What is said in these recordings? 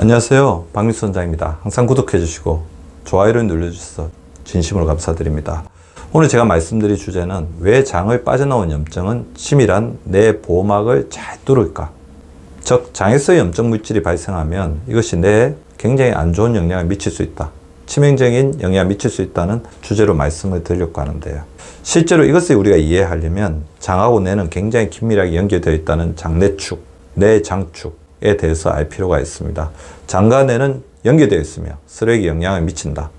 안녕하세요. 박민수 원장입니다. 항상 구독해 주시고 좋아요를 눌러주셔서 진심으로 감사드립니다. 오늘 제가 말씀드릴 주제는 왜 장을 빠져나온 염증은 치밀한 내 보호막을 잘 뚫을까? 즉, 장에서 염증 물질이 발생하면 이것이 뇌에 굉장히 안 좋은 영향을 미칠 수 있다. 치명적인 영향을 미칠 수 있다는 주제로 말씀을 드리려고 하는데요. 실제로 이것을 우리가 이해하려면 장하고 뇌는 굉장히 긴밀하게 연결되어 있다는 장내축, 뇌장축 에 대해서 알 필요가 있습니다. 장과 뇌는 연결되어 있으며 서로에게 영향을 미친다.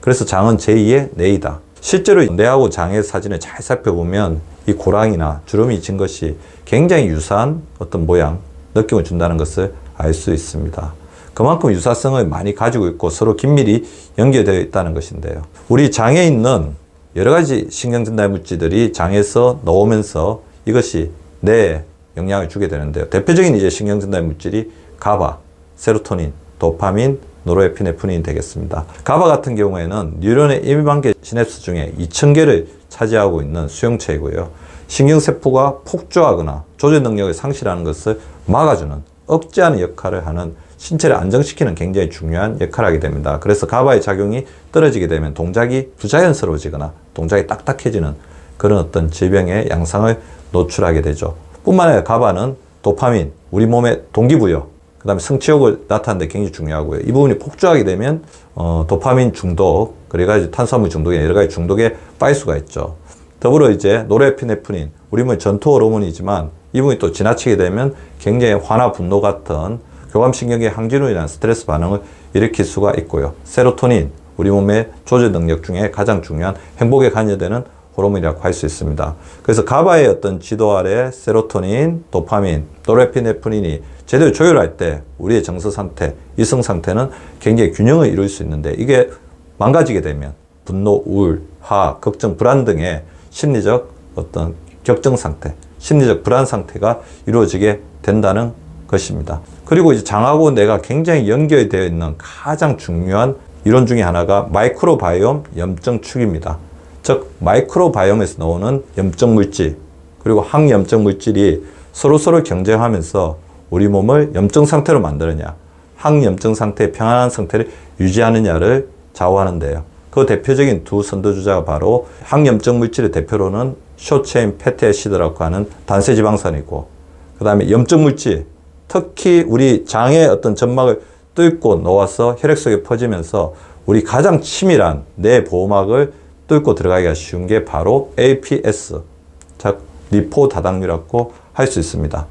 그래서 장은 제2의 뇌이다. 실제로 뇌하고 장의 사진을 잘 살펴보면 이 고랑이나 주름이 진 것이 굉장히 유사한 어떤 모양, 느낌을 준다는 것을 알 수 있습니다. 그만큼 유사성을 많이 가지고 있고 서로 긴밀히 연결되어 있다는 것인데요. 우리 장에 있는 여러 가지 신경전달 물질들이 장에서 나오면서 이것이 뇌에 영향을 주게 되는데요. 대표적인 이제 신경전달 물질이 가바, 세로토닌, 도파민, 노르에피네프린이 되겠습니다. 가바 같은 경우에는 뉴런의 일반계 시냅스 중에 2000개를 차지하고 있는 수용체이고요. 신경세포가 폭주하거나 조절 능력을 상실하는 것을 막아주는 억제하는 역할을 하는 신체를 안정시키는 굉장히 중요한 역할을 하게 됩니다. 그래서 가바의 작용이 떨어지게 되면 동작이 부자연스러워지거나 동작이 딱딱해지는 그런 어떤 질병의 양상을 노출하게 되죠. 뿐만 아니라 가바는 도파민, 우리 몸의 동기부여, 그 다음에 성취욕을 나타내는 데 굉장히 중요하고요. 이 부분이 폭주하게 되면 어, 도파민 중독, 그래가지고 탄수화물 중독에 여러 가지 중독에 빠질 수가 있죠. 더불어 이제 노르에피네프린, 우리 몸의 전투 호르몬이지만 이 부분이 또 지나치게 되면 굉장히 화나 분노 같은 교감신경계 항진으로 인한 스트레스 반응을 일으킬 수가 있고요. 세로토닌, 우리 몸의 조절 능력 중에 가장 중요한 행복에 관여되는 호르몬이라고 할 수 있습니다. 그래서 가바의 어떤 지도 아래 세로토닌, 도파민, 노르에피네프린이 제대로 조율할 때 우리의 정서 상태, 이성 상태는 굉장히 균형을 이룰 수 있는데 이게 망가지게 되면 분노, 우울, 화, 걱정, 불안 등의 심리적 어떤 격정 상태, 심리적 불안 상태가 이루어지게 된다는 것입니다. 그리고 이제 장하고 뇌가 굉장히 연결되어 있는 가장 중요한 이론 중에 하나가 마이크로바이옴 염증축입니다. 즉 마이크로바이옴에서 나오는 염증 물질 그리고 항염증 물질이 서로 서로 경쟁하면서 우리 몸을 염증 상태로 만드느냐, 항염증 상태의 평안한 상태를 유지하느냐를 좌우하는데요. 그 대표적인 두 선두주자가 바로 항염증 물질의 대표로는 쇼체인 패티애시드라고 하는 단세 지방산이고, 그 다음에 염증 물질, 특히 우리 장의 어떤 점막을 뚫고 놓아서 혈액 속에 퍼지면서 우리 가장 치밀한 내 보호막을 뚫고 들어가기가 쉬운 게 바로 APS, 즉 리포 다당류라고 할 수 있습니다.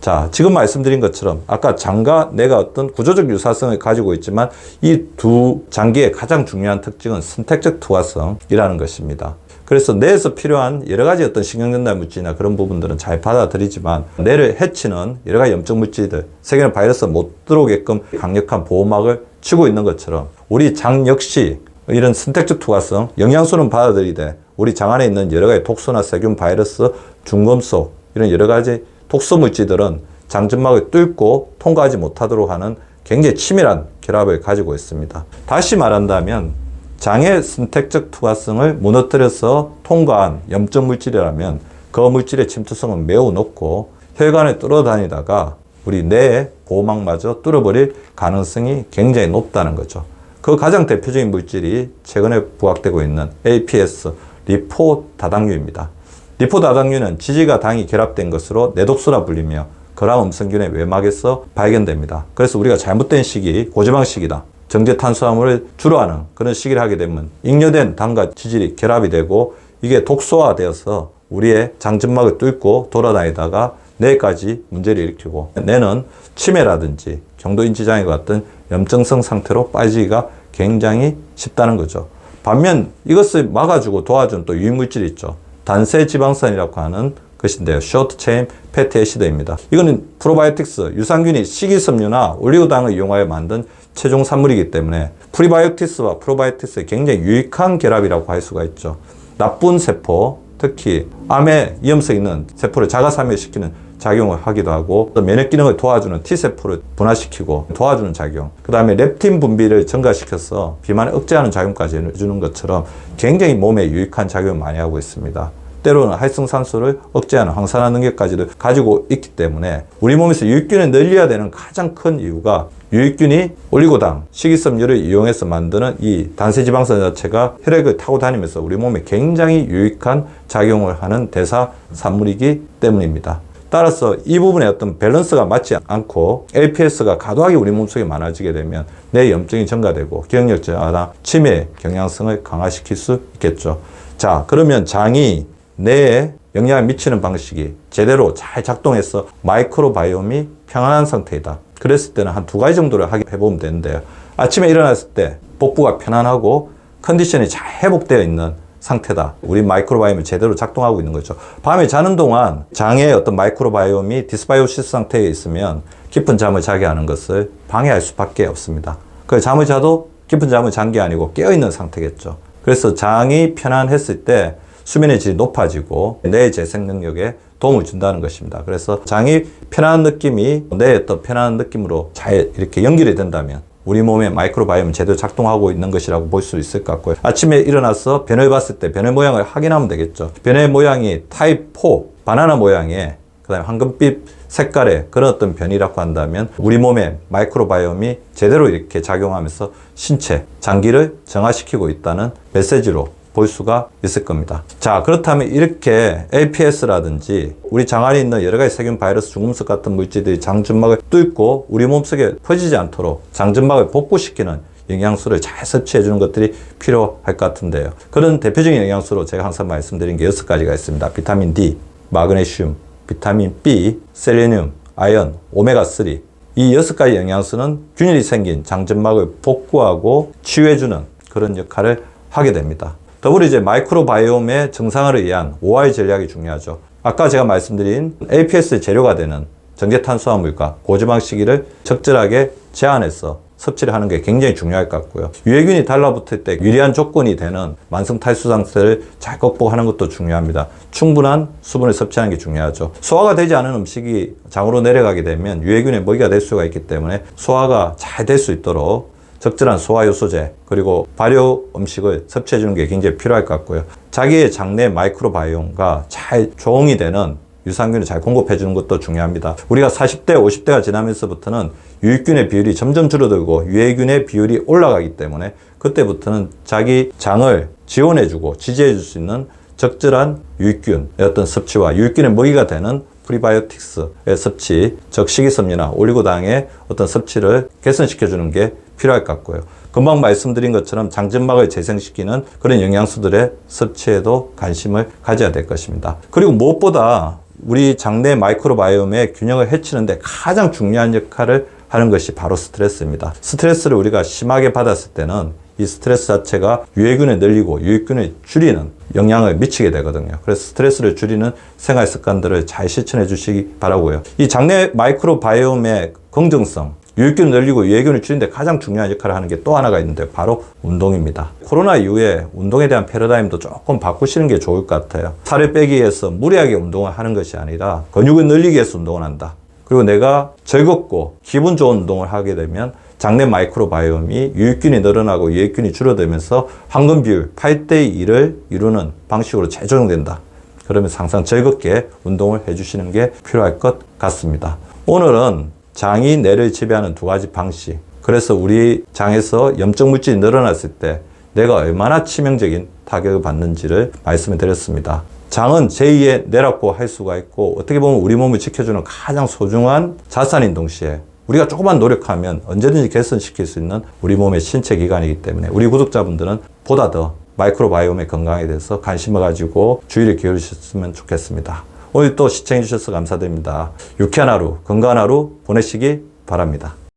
자, 지금 말씀드린 것처럼 아까 장과 뇌가 어떤 구조적 유사성을 가지고 있지만 이 두 장기의 가장 중요한 특징은 선택적 투과성이라는 것입니다. 그래서 뇌에서 필요한 여러 가지 어떤 신경전달 물질이나 그런 부분들은 잘 받아들이지만 뇌를 해치는 여러 가지 염증 물질들, 세계는 바이러스 못 들어오게끔 강력한 보호막을 치고 있는 것처럼 우리 장 역시 이런 선택적 투과성, 영양소는 받아들이되 우리 장 안에 있는 여러 가지 독소나 세균, 바이러스, 중금속 이런 여러 가지 독소 물질들은 장점막을 뚫고 통과하지 못하도록 하는 굉장히 치밀한 결합을 가지고 있습니다. 다시 말한다면 장의 선택적 투과성을 무너뜨려서 통과한 염증 물질이라면 그 물질의 침투성은 매우 높고 혈관에 뚫어다니다가 우리 뇌의 보호막마저 뚫어버릴 가능성이 굉장히 높다는 거죠. 그 가장 대표적인 물질이 최근에 부각되고 있는 APS, 리포 다당류입니다. 리포 다당류는 지지가 당이 결합된 것으로 내독소라 불리며 거랑 음성균의 외막에서 발견됩니다. 그래서 우리가 잘못된 식이 고지방식이다. 정제 탄수화물을 주로 하는 그런 식이를 하게 되면 잉여된 당과 지질이 결합이 되고 이게 독소화되어서 우리의 장점막을 뚫고 돌아다니다가 뇌까지 문제를 일으키고 뇌는 치매라든지 경도인지장애 같은 염증성 상태로 빠지기가 굉장히 쉽다는 거죠. 반면 이것을 막아주고 도와준 또 유인물질이 있죠. 단세 지방산이라고 하는 것인데요. 쇼트 체인 패티 애시드입니다. 이거는 프로바이오틱스, 유산균이 식이섬유나 올리고당을 이용하여 만든 최종 산물이기 때문에 프리바이오틱스와 프로바이오틱스의 굉장히 유익한 결합이라고 할 수가 있죠. 나쁜 세포, 특히 암에 위험성 있는 세포를 자가사멸시키는 작용을 하기도 하고 또 면역 기능을 도와주는 T세포를 분화시키고 도와주는 작용 그 다음에 렙틴 분비를 증가시켜서 비만을 억제하는 작용까지 해주는 것처럼 굉장히 몸에 유익한 작용을 많이 하고 있습니다. 때로는 활성산소를 억제하는 항산화 능력까지도 가지고 있기 때문에 우리 몸에서 유익균을 늘려야 되는 가장 큰 이유가 유익균이 올리고당, 식이섬유를 이용해서 만드는 이 단세지방산 자체가 혈액을 타고 다니면서 우리 몸에 굉장히 유익한 작용을 하는 대사 산물이기 때문입니다. 따라서 이 부분에 어떤 밸런스가 맞지 않고 LPS가 과도하게 우리 몸속에 많아지게 되면 내 염증이 증가되고 기억력 저하나 치매 경향성을 강화시킬 수 있겠죠. 자, 그러면 장이 뇌에 영향을 미치는 방식이 제대로 잘 작동해서 마이크로바이옴이 평안한 상태이다. 그랬을 때는 한 두 가지 정도를 해보면 되는데요. 아침에 일어났을 때 복부가 편안하고 컨디션이 잘 회복되어 있는 상태다. 우리 마이크로바이옴이 제대로 작동하고 있는 거죠. 밤에 자는 동안 장의 어떤 마이크로바이옴이 디스바이오시스 상태에 있으면 깊은 잠을 자게 하는 것을 방해할 수밖에 없습니다. 그 잠을 자도 깊은 잠을 잔 게 아니고 깨어있는 상태겠죠. 그래서 장이 편안했을 때 수면의 질이 높아지고 뇌 재생 능력에 도움을 준다는 것입니다. 그래서 장이 편안한 느낌이 뇌의 또 편안한 느낌으로 잘 이렇게 연결이 된다면 우리 몸의 마이크로바이옴은 제대로 작동하고 있는 것이라고 볼 수 있을 것 같고요. 아침에 일어나서 변을 봤을 때 변의 모양을 확인하면 되겠죠. 변의 모양이 타입 4, 바나나 모양의 그다음에 황금빛 색깔의 그런 어떤 변이라고 한다면 우리 몸의 마이크로바이옴이 제대로 이렇게 작용하면서 신체, 장기를 정화시키고 있다는 메시지로 볼 수가 있을 겁니다. 자, 그렇다면 이렇게 APS라든지 우리 장 안에 있는 여러 가지 세균, 바이러스, 중금속 같은 물질들이 장점막을 뚫고 우리 몸속에 퍼지지 않도록 장점막을 복구시키는 영양소를 잘 섭취해 주는 것들이 필요할 것 같은데요. 그런 대표적인 영양소로 제가 항상 말씀드린 게 여섯 가지가 있습니다. 비타민 D, 마그네슘, 비타민 B, 셀레늄, 아연, 오메가3. 이 여섯 가지 영양소는 균일이 생긴 장점막을 복구하고 치유해 주는 그런 역할을 하게 됩니다. 더불어 이제 마이크로바이옴의 정상화를 위한 OI 전략이 중요하죠. 아까 제가 말씀드린 APS 재료가 되는 전개탄수화물과 고지방 식이를 적절하게 제한해서 섭취를 하는 게 굉장히 중요할 것 같고요. 유해균이 달라붙을 때 유리한 조건이 되는 만성 탈수 상태를 잘 극복하는 것도 중요합니다. 충분한 수분을 섭취하는 게 중요하죠. 소화가 되지 않은 음식이 장으로 내려가게 되면 유해균의 먹이가 될 수가 있기 때문에 소화가 잘 될 수 있도록 적절한 소화 요소제 그리고 발효 음식을 섭취해 주는 게 굉장히 필요할 것 같고요. 자기의 장내 마이크로바이옴과 잘 조응이 되는 유산균을 잘 공급해 주는 것도 중요합니다. 우리가 40대, 50대가 지나면서부터는 유익균의 비율이 점점 줄어들고 유해균의 비율이 올라가기 때문에 그때부터는 자기 장을 지원해 주고 지지해 줄 수 있는 적절한 유익균의 어떤 섭취와 유익균의 먹이가 되는 프리바이오틱스의 섭취, 즉 식이섬유나 올리고당의 어떤 섭취를 개선시켜 주는 게 필요할 것 같고요. 금방 말씀드린 것처럼 장점막을 재생시키는 그런 영양소들의 섭취에도 관심을 가져야 될 것입니다. 그리고 무엇보다 우리 장내 마이크로바이옴의 균형을 해치는데 가장 중요한 역할을 하는 것이 바로 스트레스입니다. 스트레스를 우리가 심하게 받았을 때는 이 스트레스 자체가 유해균을 늘리고 유익균을 줄이는 영향을 미치게 되거든요. 그래서 스트레스를 줄이는 생활 습관들을 잘 실천해 주시기 바라고요. 이 장내 마이크로바이옴의 긍정성, 유익균을 늘리고 유해균을 줄이는데 가장 중요한 역할을 하는 게 또 하나가 있는데 바로 운동입니다. 코로나 이후에 운동에 대한 패러다임도 조금 바꾸시는 게 좋을 것 같아요. 살을 빼기 위해서 무리하게 운동을 하는 것이 아니라 근육을 늘리기 위해서 운동을 한다. 그리고 내가 즐겁고 기분 좋은 운동을 하게 되면 장내 마이크로바이옴이 유익균이 늘어나고 유해균이 줄어들면서 황금 비율 8대 1을 이루는 방식으로 재조정된다. 그러면 항상 즐겁게 운동을 해주시는 게 필요할 것 같습니다. 오늘은 장이 뇌를 지배하는 두 가지 방식. 그래서 우리 장에서 염증 물질이 늘어났을 때 내가 얼마나 치명적인 타격을 받는지를 말씀을 드렸습니다. 장은 제2의 뇌라고 할 수가 있고 어떻게 보면 우리 몸을 지켜주는 가장 소중한 자산인 동시에 우리가 조금만 노력하면 언제든지 개선시킬 수 있는 우리 몸의 신체 기관이기 때문에 우리 구독자분들은 보다 더 마이크로바이옴의 건강에 대해서 관심을 가지고 주의를 기울이셨으면 좋겠습니다. 오늘 또 시청해 주셔서 감사드립니다. 유쾌한 하루, 건강한 하루 보내시기 바랍니다.